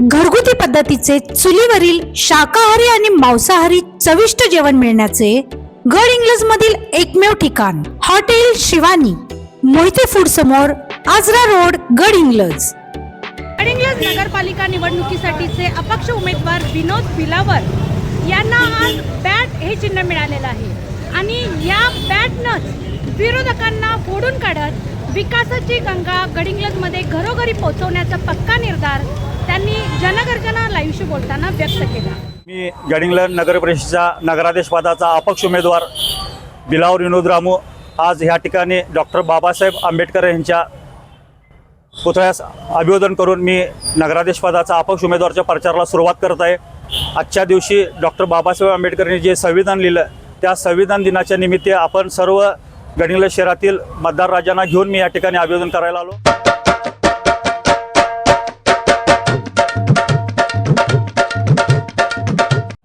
घरगुती पद्धतीचे चुलीवरील शाकाहारी आणि मांसाहारी चविष्ट जेवण मिळण्याचे गड इंग्लज मधील एकमेव ठिकाण हॉटेल शिवानी मोहिते फूड समोर आजरा रोड गड इंग्लज. गड इंग्लज नगरपालिका निवडणुकीसाठीचे अपक्ष उमेदवार विनोद बिलावर. यांना आज बॅट हे चिन्ह मिळालेलं आहे. आणि या बॅटनंच विरोधकांना फोडून काढत विकासाची गंगा गडिंग्लजमध्ये घरोघरी पोहोचवण्याचा पक्का निर्धार त्यांनी जनगर्जना लाईव्हशी बोलताना व्यक्त केला. मी गडिंग्लज नगर परिषदेच्या नगराध्यक्ष पदाचा अपक्ष उमेदवार बिलावर विनोद रामू आज ह्या ठिकाणी डॉक्टर बाबासाहेब आंबेडकर यांच्या पुतळ्यास अभिवादन करून मी नगराध्यक्ष पदाचा अपक्ष उमेदवारच्या प्रचाराला सुरुवात करत आहे. आजच्या दिवशी डॉक्टर बाबासाहेब आंबेडकरांनी जे संविधान लिहिलं त्या संविधान दिनाच्या निमित्त आपण सर्व गडिंग्लज शहरातील मतदार राजांना घेऊन मी या ठिकाणी आवेदन करायला आलो.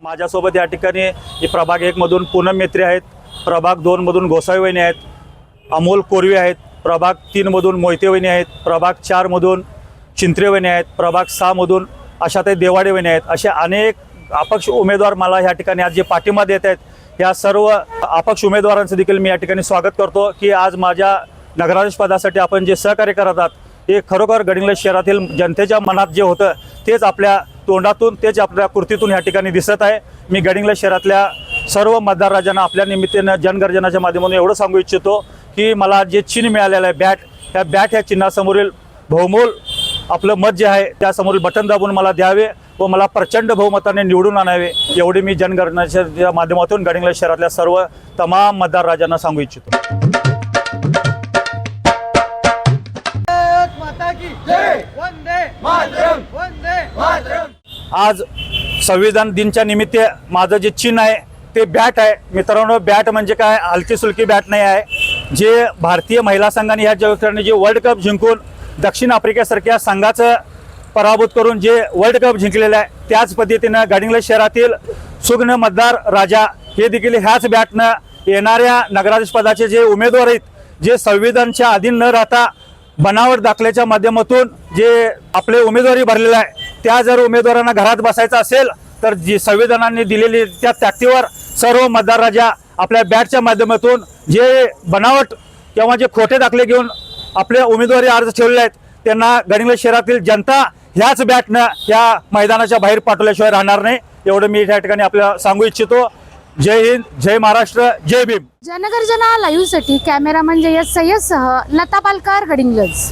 माझ्यासोबत या ठिकाणी प्रभाग एकमधून पूनम मेत्री आहेत प्रभाग दोनमधून गोसावी वहिनी आहेत अमोल कोरवे आहेत प्रभाग तीनमधून मोहिते वहिनी आहेत प्रभाग चारमधून चिंत्रे वहिनी आहेत प्रभाग सहामधून ते देवाडे वहिनी आहेत. असे अनेक अपक्ष उमेदवार मला ह्या ठिकाणी आज जे पाठिंबा देत आहेत या सर्व अपक्ष उमेदवारांचं देखील मी या ठिकाणी स्वागत करतो की आज माझ्या नगराध्यक्ष पदासाठी आपण जे सहकार्य करत आहात हे खरोखर गडिंग्लज शहरातील जनतेच्या मनात जे होतं तेच आपल्या तोंडातून तेच आपल्या कृतीतून या ठिकाणी दिसत आहे. मी गडिंग्लज शहरातल्या सर्व मतदार राजांना आपल्या निमित्तानं जनगर्जनाच्या माध्यमातून एवढं सांगू इच्छितो की मला जे चिन्ह मिळालेलं आहे बॅट या बॅट ह्या चिन्हासमोरील बहुमोल आपलं मत जे आहे त्यासमोरील बटन दाबून मला द्यावे. व मला प्रचंड बहुमताने निवडून आणावे एवढी मी जनगणनाच्या माध्यमातून गडिंग्लज शहरातल्या सर्व तमाम मतदार राजांना सांगू इच्छितो. भारत माता की जय! वंदे मातरम! वंदे मातरम! आज संविधान दिनच्या निमित्त माझं जे चिन्ह आहे ते बॅट आहे. मित्रांनो बॅट म्हणजे काय? हलकी सुलकी बॅट नाही आहे. जे भारतीय महिला संघाने ह्या जगताने जे वर्ल्ड कप जिंकून दक्षिण आफ्रिकेसारख्या संघाचं पराभूत करून जे वर्ल्ड कप जिंकलेलं आहे त्याच पद्धतीनं गडिंग्लज शहरातील सुग्न मतदार राजा हे देखील ह्याच बॅटनं येणाऱ्या नगराध्यक्ष पदाचे जे उमेदवार आहेत जे संविधानच्या अधीन न राहता बनावट दाखल्याच्या माध्यमातून जे आपले उमेदवारी भरलेलं आहे त्या जर उमेदवारांना घरात बसायचं असेल तर जी संविधानाने दिलेली त्या ताकदीवर सर्व मतदार राजा आपल्या बॅटच्या माध्यमातून जे बनावट किंवा जे खोटे दाखले घेऊन आपले उमेदवारी अर्ज ठेवलेले आहेत त्यांना गडिंग्लज शहरातील जनता ह्याच बॅटनं या मैदानाच्या बाहेर पाठवल्याशिवाय राहणार नाही. एवढं मी या ठिकाणी आपल्याला सांगू इच्छितो. जय हिंद जय महाराष्ट्र जय भीम. जनगर्जना लाईव्हसाठी कॅमेरामन जयस सय्यदसह लता पालकर गडिंगलज